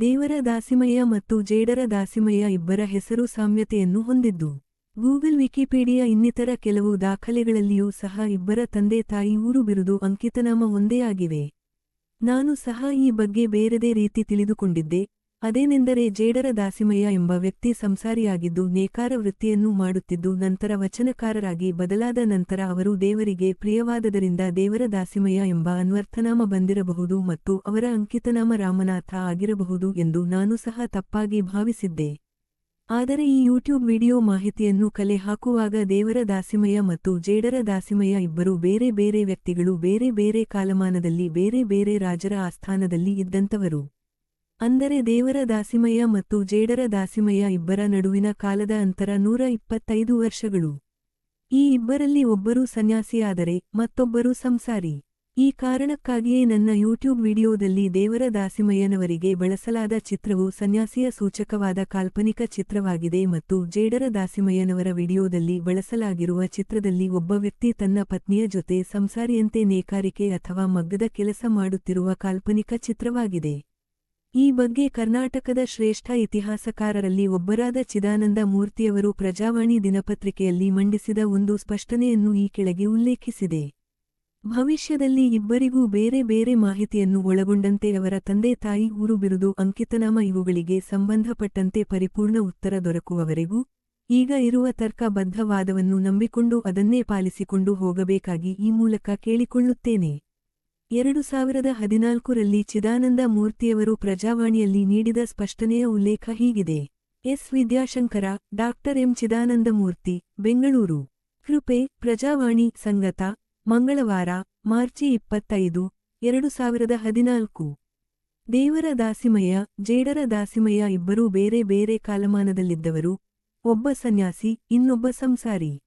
ದೇವರ ದಾಸಿಮಯ್ಯ ಮತ್ತು ಜೇಡರ ದಾಸಿಮಯ್ಯ ಇಬ್ಬರ ಹೆಸರು ಸಾಮ್ಯತೆಯನ್ನು ಹೊಂದಿದ್ದು. ಗೂಗಲ್, ವಿಕಿಪೀಡಿಯಾ ಇನ್ನಿತರ ಕೆಲವು ದಾಖಲೆಗಳಲ್ಲಿಯೂ ಸಹ ಇಬ್ಬರ ತಂದೆ ತಾಯಿ ಊರು ಬಿರುದು ಅಂಕಿತನಾಮ ಒಂದೇ ಆಗಿವೆ. ನಾನು ಸಹ ಈ ಬಗ್ಗೆ ಬೇರೆದೇ ರೀತಿ ತಿಳಿದುಕೊಂಡಿದ್ದೆ. ಅದೇನೆಂದರೆ ಜೇಡರ ದಾಸಿಮಯ್ಯ ಎಂಬ ವ್ಯಕ್ತಿ ಸಂಸಾರಿಯಾಗಿದ್ದು ನೇಕಾರ ವೃತ್ತಿಯನ್ನು ಮಾಡುತ್ತಿದ್ದು ನಂತರ ವಚನಕಾರರಾಗಿ ಬದಲಾದ ನಂತರ ಅವರು ದೇವರಿಗೆ ಪ್ರಿಯವಾದದರಿಂದ ದೇವರ ದಾಸಿಮಯ್ಯ ಎಂಬ ಅನ್ವರ್ಥನಾಮ ಬಂದಿರಬಹುದು ಮತ್ತು ಅವರ ಅಂಕಿತನಾಮ ರಾಮನಾಥ ಆಗಿರಬಹುದು ಎಂದು ನಾನು ಸಹ ತಪ್ಪಾಗಿ ಭಾವಿಸಿದ್ದೆ. ಆದರೆ ಈ ಯೂಟ್ಯೂಬ್ ವಿಡಿಯೋ ಮಾಹಿತಿಯನ್ನು ಕಲೆ ಹಾಕುವಾಗ ದೇವರ ದಾಸಿಮಯ್ಯ ಮತ್ತು ಜೇಡರ ದಾಸಿಮಯ್ಯ ಇಬ್ಬರು ಬೇರೆ ಬೇರೆ ವ್ಯಕ್ತಿಗಳು ಬೇರೆ ಬೇರೆ ಕಾಲಮಾನದಲ್ಲಿ ಬೇರೆ ಬೇರೆ ರಾಜರ ಆಸ್ಥಾನದಲ್ಲಿ ಇದ್ದಂತವರು ಅಂದರೆ ದೇವರ ದಾಸಿಮಯ್ಯ ಮತ್ತು ಜೇಡರ ದಾಸಿಮಯ್ಯ ಇಬ್ಬರ ನಡುವಿನ ಕಾಲದ ಅಂತರ ನೂರ ಇಪ್ಪತ್ತೈದು ವರ್ಷಗಳು. ಈ ಇಬ್ಬರಲ್ಲಿ ಒಬ್ಬರು ಸನ್ಯಾಸಿಯಾದರೆ ಮತ್ತೊಬ್ಬರು ಸಂಸಾರಿ. ಈ ಕಾರಣಕ್ಕಾಗಿಯೇ ನನ್ನ ಯೂಟ್ಯೂಬ್ ವಿಡಿಯೋದಲ್ಲಿ ದೇವರ ದಾಸಿಮಯ್ಯನವರಿಗೆ ಬಳಸಲಾದ ಚಿತ್ರವು ಸನ್ಯಾಸಿಯ ಸೂಚಕವಾದ ಕಾಲ್ಪನಿಕ ಚಿತ್ರವಾಗಿದೆ ಮತ್ತು ಜೇಡರ ದಾಸಿಮಯ್ಯನವರ ವಿಡಿಯೋದಲ್ಲಿ ಬಳಸಲಾಗಿರುವ ಚಿತ್ರದಲ್ಲಿ ಒಬ್ಬ ವ್ಯಕ್ತಿ ತನ್ನ ಪತ್ನಿಯ ಜೊತೆ ಸಂಸಾರಿಯಂತೆ ನೇಕಾರಿಕೆ ಅಥವಾ ಮಗ್ಗದ ಕೆಲಸ ಮಾಡುತ್ತಿರುವ ಕಾಲ್ಪನಿಕ ಚಿತ್ರವಾಗಿದೆ. ಈ ಬಗ್ಗೆ ಕರ್ನಾಟಕದ ಶ್ರೇಷ್ಠ ಇತಿಹಾಸಕಾರರಲ್ಲಿ ಒಬ್ಬರಾದ ಚಿದಾನಂದ ಮೂರ್ತಿಯವರು ಪ್ರಜಾವಾಣಿ ದಿನಪತ್ರಿಕೆಯಲ್ಲಿ ಮಂಡಿಸಿದ ಒಂದು ಸ್ಪಷ್ಟನೆಯನ್ನು ಈ ಕೆಳಗೆ ಉಲ್ಲೇಖಿಸಿದೆ. ಭವಿಷ್ಯದಲ್ಲಿ ಇಬ್ಬರಿಗೂ ಬೇರೆ ಬೇರೆ ಮಾಹಿತಿಯನ್ನು ಒಳಗೊಂಡಂತೆ ಅವರ ತಂದೆ ತಾಯಿ ಊರು ಬಿರುದು, ಅಂಕಿತನಾಮ ಇವುಗಳಿಗೆ ಸಂಬಂಧಪಟ್ಟಂತೆ ಪರಿಪೂರ್ಣ ಉತ್ತರ ದೊರಕುವವರೆಗೂ ಈಗ ಇರುವ ತರ್ಕಬದ್ಧವಾದವನ್ನು ನಂಬಿಕೊಂಡು ಅದನ್ನೇ ಪಾಲಿಸಿಕೊಂಡು ಹೋಗಬೇಕಾಗಿ ಈ ಮೂಲಕ ಕೇಳಿಕೊಳ್ಳುತ್ತೇನೆ. ಎರಡು ಸಾವಿರದ ಹದಿನಾಲ್ಕರಲ್ಲಿ ಚಿದಾನಂದ ಮೂರ್ತಿಯವರು ಪ್ರಜಾವಾಣಿಯಲ್ಲಿ ನೀಡಿದ ಸ್ಪಷ್ಟನೆಯ ಉಲ್ಲೇಖ ಹೀಗಿದೆ. S. Vidyashankara doctor M. Chidananda Murthy, Bengaluru. ಕೃಪೆ, ಪ್ರಜಾವಾಣಿ ಸಂಗತ, ಮಂಗಳವಾರ, ಮಾರ್ಚಿ ಇಪ್ಪತ್ತೈದು, ಎರಡು ಸಾವಿರದ ಹದಿನಾಲ್ಕು. ದೇವರ ದಾಸಿಮಯ್ಯ, ಜೇಡರ ದಾಸಿಮಯ್ಯ ಇಬ್ಬರೂ ಬೇರೆ ಬೇರೆ ಕಾಲಮಾನದಲ್ಲಿದ್ದವರು. ಒಬ್ಬ ಸನ್ಯಾಸಿ, ಇನ್ನೊಬ್ಬ ಸಂಸಾರಿ.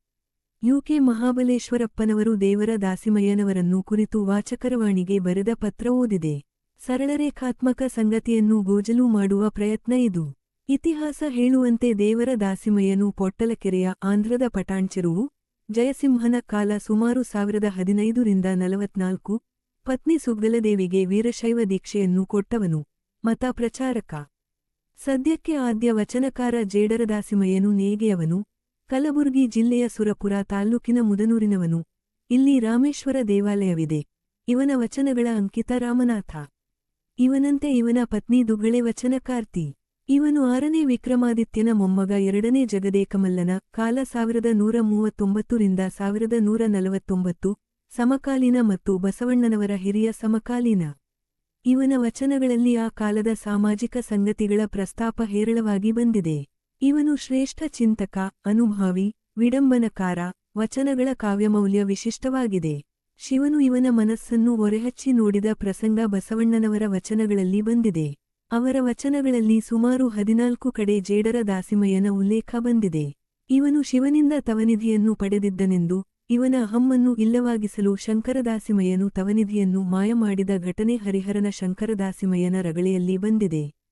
ಯುಕೆ ಮಹಾಬಲೇಶ್ವರಪ್ಪನವರು ದೇವರ ದಾಸಿಮಯ್ಯನವರನ್ನು ಕುರಿತು ವಾಚಕರವಾಣಿಗೆ ಬರೆದ ಪತ್ರ ಓದಿದೆ. ಸರಳರೇಖಾತ್ಮಕ ಸಂಗತಿಯನ್ನು ಗೋಜಲು ಮಾಡುವ ಪ್ರಯತ್ನ ಇದು. ಇತಿಹಾಸ ಹೇಳುವಂತೆ ದೇವರ ದಾಸಿಮಯ್ಯನು ಪೊಟ್ಟಲಕೆರೆಯ ಆಂಧ್ರದ ಪಟಾಣ್ಚೆರುವು ಜಯಸಿಂಹನ ಕಾಲ ಸುಮಾರು ಸಾವಿರದ ಹದಿನೈದರಿಂದ ನಲವತ್ನಾಲ್ಕು, ಪತ್ನಿ ಸುಗ್ಗಲದೇವಿಗೆ ವೀರಶೈವ ದೀಕ್ಷೆಯನ್ನು ಕೊಟ್ಟವನು, ಮತ ಪ್ರಚಾರಕ. ಸದ್ಯಕ್ಕೆ ಆದ್ಯ ವಚನಕಾರ ಜೇಡರದಾಸಿಮಯ್ಯನು ನೇಗೆಯವನು ಕಲಬುರ್ಗಿ ಜಿಲ್ಲೆಯ ಸುರಪುರ ತಾಲ್ಲೂಕಿನ ಮುದನೂರಿನವನು. ಇಲ್ಲಿ ರಾಮೇಶ್ವರ ದೇವಾಲಯವಿದೆ. ಇವನ ವಚನಗಳ ಅಂಕಿತ ರಾಮನಾಥ. ಇವನಂತೆ ಇವನ ಪತ್ನಿ ದುಗ್ಗಳೆ ವಚನಕಾರ್ತಿ. ಇವನು ಆರನೇ ವಿಕ್ರಮಾದಿತ್ಯನ ಮೊಮ್ಮಗ ಎರಡನೇ ಜಗದೇಕಮಲ್ಲನ ಕಾಲ ಸಾವಿರದ ನೂರ ಮೂವತ್ತೊಂಬತ್ತರಿಂದ ಸಾವಿರದ ನೂರ ನಲವತ್ತೊಂಬತ್ತು, ಸಮಕಾಲೀನ ಮತ್ತು ಬಸವಣ್ಣನವರ ಹಿರಿಯ ಸಮಕಾಲೀನ. ಇವನ ವಚನಗಳಲ್ಲಿ ಆ ಕಾಲದ ಸಾಮಾಜಿಕ ಸಂಗತಿಗಳ ಪ್ರಸ್ತಾಪ ಹೇರಳವಾಗಿ ಬಂದಿದೆ. ಇವನು ಶ್ರೇಷ್ಠ ಚಿಂತಕ, ಅನುಭಾವಿ, ವಿಡಂಬನಕಾರ, ವಚನಗಳ ಕಾವ್ಯಮೌಲ್ಯ ವಿಶಿಷ್ಟವಾಗಿದೆ. ಶಿವನು ಇವನ ಮನಸ್ಸನ್ನು ಒರೆಹಚ್ಚಿ ನೋಡಿದ ಪ್ರಸಂಗ ಬಸವಣ್ಣನವರ ವಚನಗಳಲ್ಲಿ ಬಂದಿದೆ. ಅವರ ವಚನಗಳಲ್ಲಿ ಸುಮಾರು ಹದಿನಾಲ್ಕು ಕಡೆ ಜೇಡರ ದಾಸಿಮಯ್ಯನ ಉಲ್ಲೇಖ ಬಂದಿದೆ. ಇವನು ಶಿವನಿಂದ ತವನಿಧಿಯನ್ನು ಪಡೆದಿದ್ದನೆಂದು, ಇವನ ಅಹಮ್ಮನ್ನು ಇಲ್ಲವಾಗಿಸಲು ಶಂಕರದಾಸಿಮಯ್ಯನು ತವನಿಧಿಯನ್ನು ಮಾಯ ಮಾಡಿದ ಘಟನೆ ಹರಿಹರನ ಶಂಕರದಾಸಿಮಯ್ಯನ ರಗಳೆಯಲ್ಲಿ ಬಂದಿದೆ.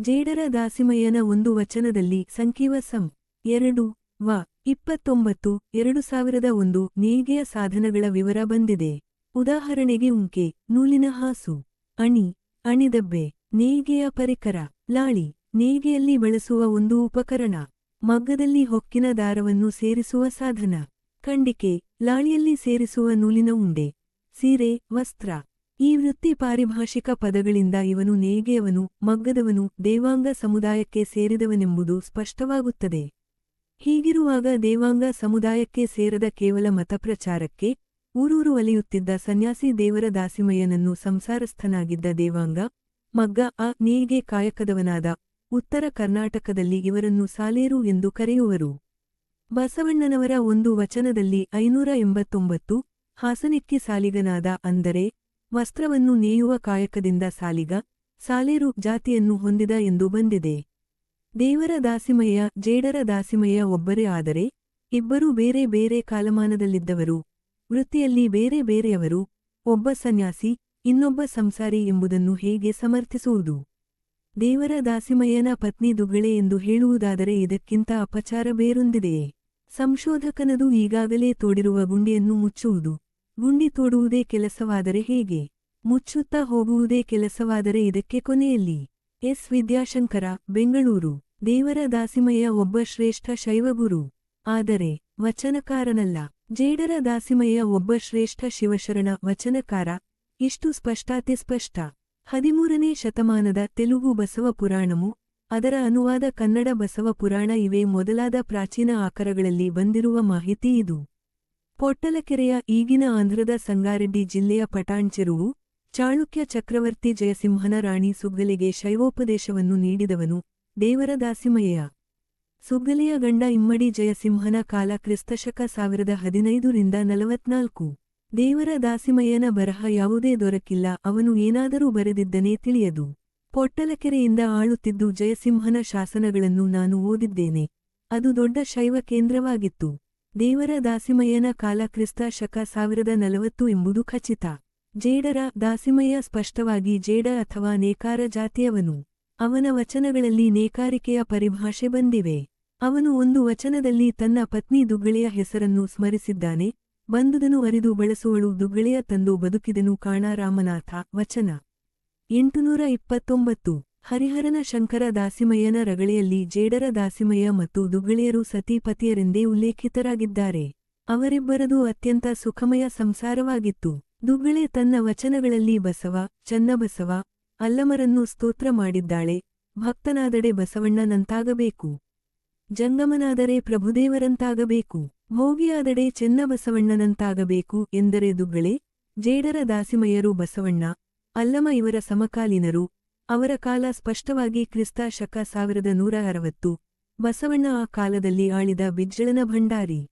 ಜೇಡರ ದಾಸಿಮಯ್ಯನ ಒಂದು ವಚನದಲ್ಲಿ ಸಂಕೀವ ಸಂ. ಎರಡು, ವ, ಇಪ್ಪತ್ತೊಂಬತ್ತು, ಎರಡು ಸಾವಿರದ ಒಂದು ನೇಯ್ಗೆಯ ಸಾಧನಗಳ ವಿವರ ಬಂದಿದೆ. ಉದಾಹರಣೆಗೆ ಉಂಕೆ, ನೂಲಿನ ಹಾಸು, ಅಣಿ, ಅಣಿದಬ್ಬೆ, ನೇಯ್ಗೆಯ ಪರಿಕರ, ಲಾಳಿ, ನೇಯ್ಗೆಯಲ್ಲಿ ಬಳಸುವ ಒಂದು ಉಪಕರಣ, ಮಗ್ಗದಲ್ಲಿ ಹೊಕ್ಕಿನ ದಾರವನ್ನು ಸೇರಿಸುವ ಸಾಧನ ಖಂಡಿಕೆ ಲಾಳಿಯಲ್ಲಿ ಸೇರಿಸುವ ನೂಲಿನ ಉಂಡೆ, ಸೀರೆ, ವಸ್ತ್ರ ಈ ವೃತ್ತಿ ಪಾರಿಭಾಷಿಕ ಪದಗಳಿಂದ ಇವನು ನೇಗೆಯವನು ಮಗ್ಗದವನು, ದೇವಾಂಗ ಸಮುದಾಯಕ್ಕೆ ಸೇರಿದವನೆಂಬುದು ಸ್ಪಷ್ಟವಾಗುತ್ತದೆ. ಹೀಗಿರುವಾಗ ದೇವಾಂಗ ಸಮುದಾಯಕ್ಕೆ ಸೇರದ ಕೇವಲ ಮತಪ್ರಚಾರಕ್ಕೆ ಊರೂರು ಒಲೆಯುತ್ತಿದ್ದ ಸನ್ಯಾಸಿ ದೇವರ ದಾಸಿಮಯ್ಯನನ್ನು ಸಂಸಾರಸ್ಥನಾಗಿದ್ದ ದೇವಾಂಗ, ಮಗ್ಗ, ಆ ನೇಯ್ಗೆ ಕಾಯಕದವನಾದ ಉತ್ತರ ಕರ್ನಾಟಕದಲ್ಲಿ ಇವರನ್ನು ಸಾಲೇರು ಎಂದು ಕರೆಯುವರು. ಬಸವಣ್ಣನವರ ಒಂದು ವಚನದಲ್ಲಿ ಐನೂರ ಎಂಬತ್ತೊಂಬತ್ತು, ಹಾಸನಿಕ್ಕಿ ಸಾಲಿಗನಾದ ಅಂದರೆ ವಸ್ತ್ರವನ್ನು ನೇಯುವ ಕಾಯಕದಿಂದ ಸಾಲಿಗ, ಸಾಲೇರು ಜಾತಿಯನ್ನು ಹೊಂದಿದ ಎಂದು ಬಂದಿದೆ. ದೇವರ ದಾಸಿಮಯ್ಯ, ಜೇಡರ ದಾಸಿಮಯ್ಯ ಒಬ್ಬರೇ ಆದರೆ, ಇಬ್ಬರೂ ಬೇರೆ ಬೇರೆ ಕಾಲಮಾನದಲ್ಲಿದ್ದವರು. ವೃತ್ತಿಯಲ್ಲಿ ಬೇರೆ ಬೇರೆಯವರು, ಒಬ್ಬ ಸನ್ಯಾಸಿ, ಇನ್ನೊಬ್ಬ ಸಂಸಾರಿ ಎಂಬುದನ್ನು ಹೇಗೆ ಸಮರ್ಥಿಸುವುದು? ದೇವರ ದಾಸಿಮಯ್ಯನ ಪತ್ನಿ ದುಗಳೆ ಎಂದು ಹೇಳುವುದಾದರೆ ಇದಕ್ಕಿಂತ ಅಪಚಾರ ಬೇರೊಂದಿದೆಯೇ? ಸಂಶೋಧಕನದು ಈಗಾಗಲೇ ತೋಡಿರುವ ಗುಂಡಿಯನ್ನು ಮುಚ್ಚುವುದು. ಗುಂಡಿ ತೋಡುವುದೇ ಕೆಲಸವಾದರೆ ಹೇಗೆ? ಮುಚ್ಚುತ್ತಾ ಹೋಗುವುದೇ ಕೆಲಸವಾದರೆ ಇದಕ್ಕೆ ಕೊನೆಯಲ್ಲಿ. ಎಸ್. ವಿದ್ಯಾಶಂಕರ, ಬೆಂಗಳೂರು. ದೇವರ ದಾಸಿಮಯ್ಯ ಒಬ್ಬ ಶ್ರೇಷ್ಠ ಶೈವಗುರು. ಆದರೆ, ವಚನಕಾರನಲ್ಲ. ಜೇಡರ ದಾಸಿಮಯ್ಯ ಒಬ್ಬ ಶ್ರೇಷ್ಠ ಶಿವಶರಣ ವಚನಕಾರ. ಇಷ್ಟು ಸ್ಪಷ್ಟಾತಿ ಸ್ಪಷ್ಟ. ಹದಿಮೂರನೇ ಶತಮಾನದ ತೆಲುಗು ಬಸವ ಪುರಾಣವು ಅದರ ಅನುವಾದ ಕನ್ನಡ ಬಸವ ಪುರಾಣ ಇವೆ ಮೊದಲಾದ ಪ್ರಾಚೀನ ಆಕರಗಳಲ್ಲಿ ಬಂದಿರುವ ಮಾಹಿತಿ ಇದು. ಪೊಟ್ಟಲಕೆರೆಯ ಈಗಿನ ಆಂಧ್ರದ ಸಂಗಾರೆಡ್ಡಿ ಜಿಲ್ಲೆಯ ಪಟಾಣ್ ಚೆರುವು ಚಾಳುಕ್ಯ ಚಕ್ರವರ್ತಿ ಜಯಸಿಂಹನ ರಾಣಿ ಸುಗ್ಗಲಿಗೆ ಶೈವೋಪದೇಶವನ್ನು ನೀಡಿದವನು ದೇವರ ದಾಸಿಮಯ್ಯ ಸುಗ್ಗಲಿಯ ಗಂಡ ಇಮ್ಮಡಿ ಜಯಸಿಂಹನ ಕಾಲ ಕ್ರಿಸ್ತಶಕ ಸಾವಿರದ ಹದಿನೈದರಿಂದ ನಲವತ್ನಾಲ್ಕು. ದೇವರ ದಾಸಿಮಯ್ಯನ ಬರಹ ಯಾವುದೇ ದೊರಕಿಲ್ಲ, ಅವನು ಏನಾದರೂ ಬರೆದಿದ್ದನೇ ತಿಳಿಯದು. ಪೊಟ್ಟಲಕೆರೆಯಿಂದ ಆಳುತ್ತಿದ್ದು ಜಯಸಿಂಹನ ಶಾಸನಗಳನ್ನು ನಾನು ಓದಿದ್ದೇನೆ. ಅದು ದೊಡ್ಡ ಶೈವ ಕೇಂದ್ರವಾಗಿತ್ತು. ದೇವರ ದಾಸಿಮಯ್ಯನ ಕಾಲ ಕ್ರಿಸ್ತ ಶಕ ಸಾವಿರದ ನಲವತ್ತು ಎಂಬುದು ಖಚಿತ. ಜೇಡರ ದಾಸಿಮಯ್ಯ ಸ್ಪಷ್ಟವಾಗಿ ಜೇಡ ಅಥವಾ ನೇಕಾರ ಜಾತಿಯವನು. ಅವನ ವಚನಗಳಲ್ಲಿ ನೇಕಾರಿಕೆಯ ಪರಿಭಾಷೆ ಬಂದಿವೆ. ಅವನು ಒಂದು ವಚನದಲ್ಲಿ ತನ್ನ ಪತ್ನಿ ದುಗ್ಗಳೆಯ ಹೆಸರನ್ನು ಸ್ಮರಿಸಿದ್ದಾನೆ. ಬಂದುದನು ಅರಿದು ಬಳಸುವಳು ದುಗ್ಗಳೆಯ ತಂದು ಬದುಕಿದನು ಕಾಣ ರಾಮನಾಥ ವಚನ. ಎಂಟುನೂರ ಇಪ್ಪತ್ತೊಂಬತ್ತು. ಹರಿಹರನ ಶಂಕರ ದಾಸಿಮಯ್ಯನ ರಗಳೆಯಲ್ಲಿ ಜೇಡರ ದಾಸಿಮಯ್ಯ ಮತ್ತು ದುಗಳಿಯರು ಸತೀಪತಿಯರೆಂದೇ ಉಲ್ಲೇಖಿತರಾಗಿದ್ದಾರೆ. ಅವರಿಬ್ಬರದು ಅತ್ಯಂತ ಸುಖಮಯ ಸಂಸಾರವಾಗಿತ್ತು. ದುಗ್ಗಳೆ ತನ್ನ ವಚನಗಳಲ್ಲಿ ಬಸವ, ಚನ್ನಬಸವ, ಅಲ್ಲಮರನ್ನು ಸ್ತೋತ್ರ ಮಾಡಿದ್ದಾಳೆ. ಭಕ್ತನಾದಡೆ ಬಸವಣ್ಣನಂತಾಗಬೇಕು ಜಂಗಮನಾದರೆ ಪ್ರಭುದೇವರಂತಾಗಬೇಕು. ಭೋಗಿಯಾದಡೆ ಚೆನ್ನಬಸವಣ್ಣನಂತಾಗಬೇಕು ಎಂದರೆ ದುಗ್ಗಳೆ ಜೇಡರ ದಾಸಿಮಯ್ಯರು ಬಸವಣ್ಣ, ಅಲ್ಲಮ ಇವರ ಸಮಕಾಲೀನರು ಅವರ ಕಾಲ ಸ್ಪಷ್ಟವಾಗಿ ಕ್ರಿಸ್ತ ಶಕ ಸಾವಿರದ ನೂರ ಅರವತ್ತು. ಬಸವಣ್ಣ ಆ ಕಾಲದಲ್ಲಿ ಆಳಿದ ಬಿಜ್ಜಳನ ಭಂಡಾರಿ.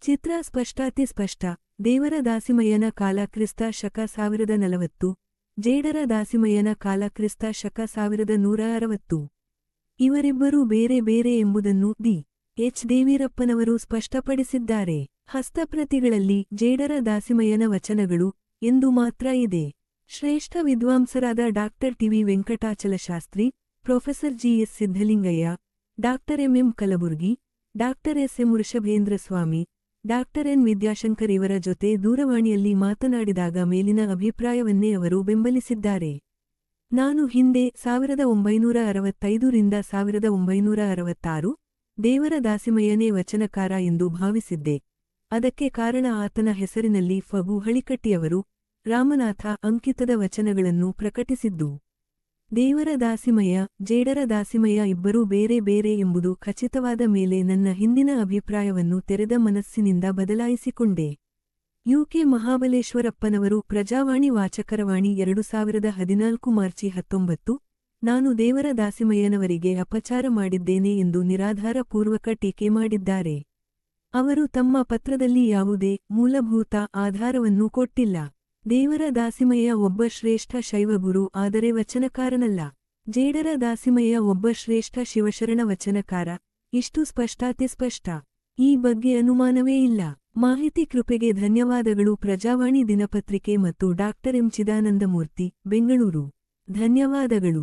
ಚಿತ್ರ ಸ್ಪಷ್ಟಾತಿ ಸ್ಪಷ್ಟ. ದೇವರ ದಾಸಿಮಯ್ಯನ ಕಾಲ ಕ್ರಿಸ್ತ ಶಕ ಸಾವಿರದ ನಲವತ್ತು. ಜೇಡರ ದಾಸಿಮಯ್ಯನ ಕಾಲ ಕ್ರಿಸ್ತ ಶಕ ಸಾವಿರದ ನೂರ ಅರವತ್ತು. ಇವರಿಬ್ಬರೂ ಬೇರೆ ಬೇರೆ ಎಂಬುದನ್ನು ದಿ ಎಚ್. ದೇವೀರಪ್ಪನವರು ಸ್ಪಷ್ಟಪಡಿಸಿದ್ದಾರೆ. ಹಸ್ತಪ್ರತಿಗಳಲ್ಲಿ ಜೇಡರ ದಾಸಿಮಯ್ಯನ ವಚನಗಳು ಎಂದು ಮಾತ್ರ ಇದೆ. ಶ್ರೇಷ್ಠ ವಿದ್ವಾಂಸರಾದ doctor TV Venkatachalashastri, professor GS Siddalingaiah, doctor MM Kalburgi, doctor S M Vrishabhendra Swamy, doctor N Vidyashankar ಇವರ ಜೊತೆ ದೂರವಾಣಿಯಲ್ಲಿ ಮಾತನಾಡಿದಾಗ ಮೇಲಿನ ಅಭಿಪ್ರಾಯವನ್ನೇ ಅವರು ಬೆಂಬಲಿಸಿದ್ದಾರೆ. ನಾನು ಹಿಂದೆ ಸಾವಿರದ ಒಂಬೈನೂರ ಅರವತ್ತೈದರಿಂದ ಸಾವಿರದ ಒಂಬೈನೂರ ಅರವತ್ತಾರು, ದೇವರ ದಾಸಿಮಯ್ಯನೇ ವಚನಕಾರ ಎಂದು ಭಾವಿಸಿದ್ದೆ. ಅದಕ್ಕೆ ಕಾರಣ ಆತನ ಹೆಸರಿನಲ್ಲಿ ಫಗು ಹಳಿಕಟ್ಟಿಯವರು ರಾಮನಾಥ ಅಂಕಿತದ ವಚನಗಳನ್ನು ಪ್ರಕಟಿಸಿದ್ದು, ದೇವರ ದಾಸಿಮಯ್ಯ, ಜೇಡರ ದಾಸಿಮಯ್ಯ ಇಬ್ಬರೂ ಬೇರೆ ಬೇರೆ ಎಂಬುದು ಖಚಿತವಾದ ಮೇಲೆ ನನ್ನ ಹಿಂದಿನ ಅಭಿಪ್ರಾಯವನ್ನು ತೆರೆದ ಮನಸ್ಸಿನಿಂದ ಬದಲಾಯಿಸಿಕೊಂಡೆ. ಯುಕೆ ಮಹಾಬಲೇಶ್ವರಪ್ಪನವರು ಪ್ರಜಾವಾಣಿ ವಾಚಕರವಾಣಿ ಎರಡು ಸಾವಿರದ ಹದಿನಾಲ್ಕು ಮಾರ್ಚಿ ಹತ್ತೊಂಬತ್ತು, ನಾನು ದೇವರ ದಾಸಿಮಯ್ಯನವರಿಗೆ ಅಪಚಾರ ಮಾಡಿದ್ದೇನೆ ಎಂದು ನಿರಾಧಾರಪೂರ್ವಕ ಟೀಕೆ ಮಾಡಿದ್ದಾರೆ. ಅವರು ತಮ್ಮ ಪತ್ರದಲ್ಲಿ ಯಾವುದೇ ಮೂಲಭೂತ ಆಧಾರವನ್ನು ಕೊಟ್ಟಿಲ್ಲ. ದೇವರ ದಾಸಿಮಯ್ಯ ಒಬ್ಬ ಶ್ರೇಷ್ಠ ಶೈವಗುರು, ಆದರೆ ವಚನಕಾರನಲ್ಲ. ಜೇಡರ ದಾಸಿಮಯ್ಯ ಒಬ್ಬ ಶ್ರೇಷ್ಠ ಶಿವಶರಣ ವಚನಕಾರ. ಇಷ್ಟು ಸ್ಪಷ್ಟಾತಿ ಸ್ಪಷ್ಟ. ಈ ಬಗ್ಗೆ ಅನುಮಾನವೇ ಇಲ್ಲ. ಮಾಹಿತಿ ಕೃಪೆಗೆ ಧನ್ಯವಾದಗಳು. ಪ್ರಜಾವಾಣಿ ದಿನಪತ್ರಿಕೆ ಮತ್ತು ಡಾಕ್ಟರ್ ಎಂ ಚಿದಾನಂದಮೂರ್ತಿ ಬೆಂಗಳೂರು. ಧನ್ಯವಾದಗಳು.